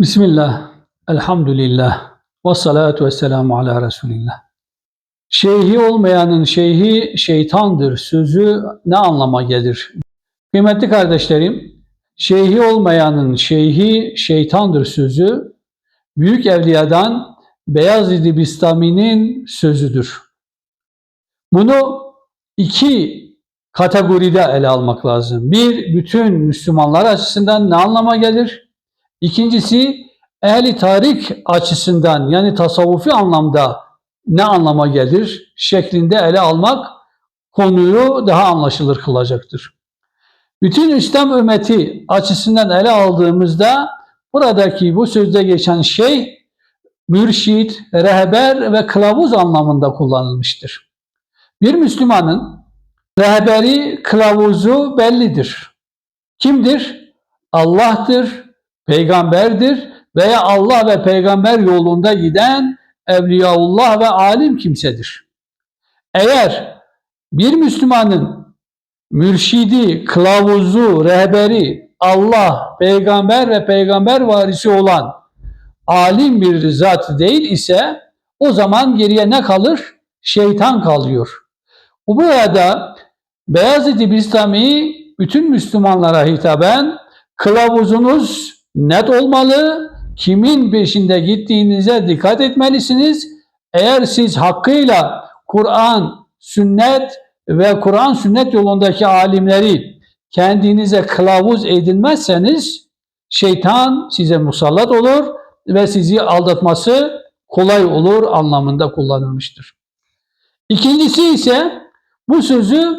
Bismillah, elhamdülillah, ve salatu ve selamu ala Resulillah. Şeyhi olmayanın şeyhi şeytandır sözü ne anlama gelir? Kıymetli kardeşlerim, şeyhi olmayanın şeyhi şeytandır sözü, Büyük Evliya'dan Beyazid-i Bistami'nin sözüdür. Bunu iki kategoride ele almak lazım. Bir, bütün Müslümanlar açısından ne anlama gelir? İkincisi ehli tarik açısından yani tasavvufi anlamda ne anlama gelir şeklinde ele almak konuyu daha anlaşılır kılacaktır. Bütün İslam ümmeti açısından ele aldığımızda buradaki bu sözde geçen şey mürşit, rehber ve kılavuz anlamında kullanılmıştır. Bir Müslümanın rehberi, kılavuzu bellidir. Kimdir? Allah'tır, peygamberdir veya Allah ve peygamber yolunda giden evliyaullah ve alim kimsedir. Eğer bir Müslümanın mürşidi, kılavuzu, rehberi Allah, peygamber ve peygamber varisi olan alim bir zat değil ise o zaman geriye ne kalır? Şeytan kalıyor. Bu burada Beyazıt-ı Bistami bütün Müslümanlara hitaben kılavuzunuz net olmalı, kimin peşinde gittiğinize dikkat etmelisiniz. Eğer siz hakkıyla Kur'an, sünnet ve Kur'an sünnet yolundaki alimleri kendinize kılavuz edinmezseniz şeytan size musallat olur ve sizi aldatması kolay olur anlamında kullanılmıştır. İkincisi ise bu sözü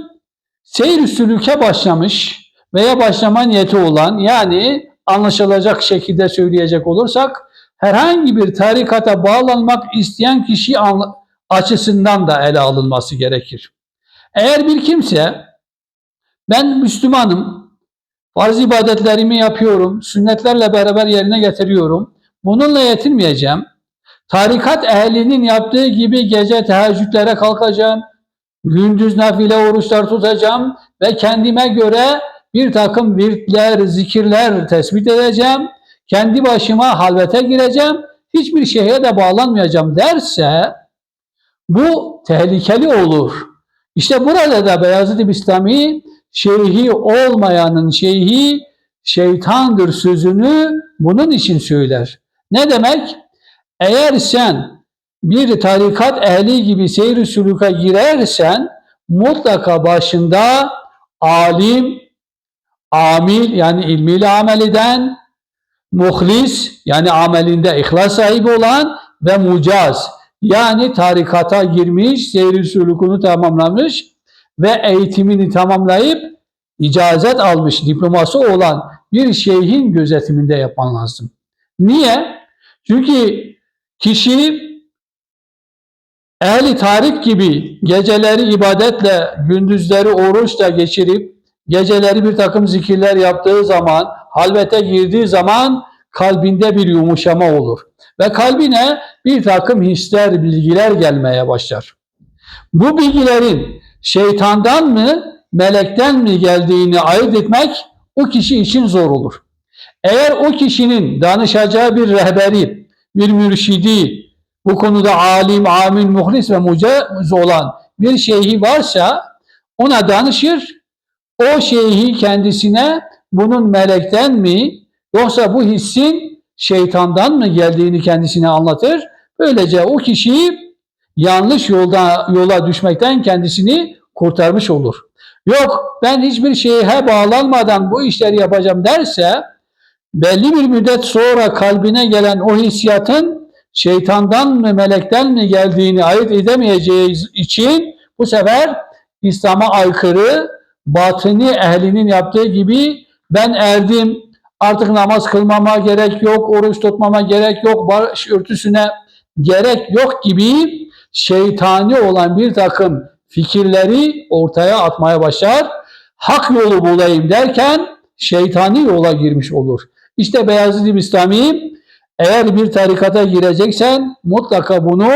seyr sülüke başlamış veya başlama niyeti olan yani anlaşılacak şekilde söyleyecek olursak herhangi bir tarikata bağlanmak isteyen kişi açısından da ele alınması gerekir. Eğer bir kimse ben Müslümanım, farz ibadetlerimi yapıyorum, sünnetlerle beraber yerine getiriyorum, bununla yetinmeyeceğim, tarikat ehlinin yaptığı gibi gece teheccüdlere kalkacağım, gündüz nafile oruçlar tutacağım ve kendime göre bir takım virtler, zikirler tespit edeceğim. Kendi başıma halvete gireceğim. Hiçbir şeye de bağlanmayacağım derse bu tehlikeli olur. İşte burada da Beyazıt İslami şeyhi olmayanın şeyhi şeytandır sözünü bunun için söyler. Ne demek? Eğer sen bir tarikat ehli gibi seyir suluka girersen mutlaka başında alim, amil yani ilmiyle amel eden, muhlis yani amelinde ihlas sahibi olan ve mucaz yani tarikata girmiş, seyri sülükünü tamamlamış ve eğitimini tamamlayıp icazet almış, diploması olan bir şeyhin gözetiminde yapman lazım. Niye? Çünkü kişi ehli tarik gibi geceleri ibadetle, gündüzleri oruçla geçirip geceleri bir takım zikirler yaptığı zaman, halvete girdiği zaman kalbinde bir yumuşama olur. Ve kalbine bir takım hisler, bilgiler gelmeye başlar. Bu bilgilerin şeytandan mı, melekten mi geldiğini ayırt etmek o kişi için zor olur. Eğer o kişinin danışacağı bir rehberi, bir mürşidi, bu konuda alim, amin, muhlis ve mucaz olan bir şeyhi varsa ona danışır o şeyhi kendisine bunun melekten mi yoksa bu hissin şeytandan mı geldiğini kendisine anlatır. Böylece o kişiyi yanlış yolda yola düşmekten kendisini kurtarmış olur. Yok ben hiçbir şeye bağlanmadan bu işleri yapacağım derse belli bir müddet sonra kalbine gelen o hissiyatın şeytandan mı melekten mi geldiğini ayırt edemeyeceği için bu sefer İslam'a aykırı batini ehlinin yaptığı gibi ben erdim artık namaz kılmama gerek yok, oruç tutmama gerek yok, baş örtüsüne gerek yok gibi şeytani olan bir takım fikirleri ortaya atmaya başlar. Hak yolu bulayım derken şeytani yola girmiş olur. İşte Beyazıt İslami eğer bir tarikata gireceksen mutlaka bunu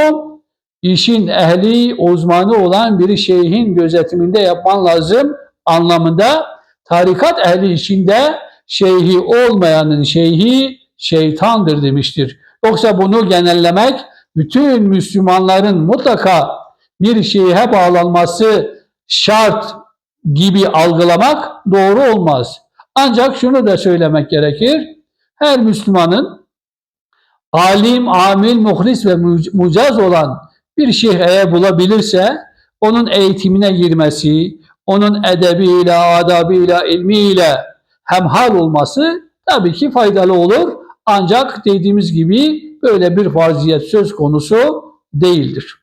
işin ehli, uzmanı olan bir şeyhin gözetiminde yapman lazım anlamında tarikat ehli içinde şeyhi olmayanın şeyhi şeytandır demiştir. Yoksa bunu genellemek bütün Müslümanların mutlaka bir şeye bağlanması şart gibi algılamak doğru olmaz. Ancak şunu da söylemek gerekir. Her Müslümanın alim, amil, muhlis ve mu- mucaz olan bir şeyh eğer bulabilirse onun eğitimine girmesi, onun edebiyle, adabıyla, ilmiyle hemhal olması tabii ki faydalı olur. Ancak dediğimiz gibi böyle bir farziyet söz konusu değildir.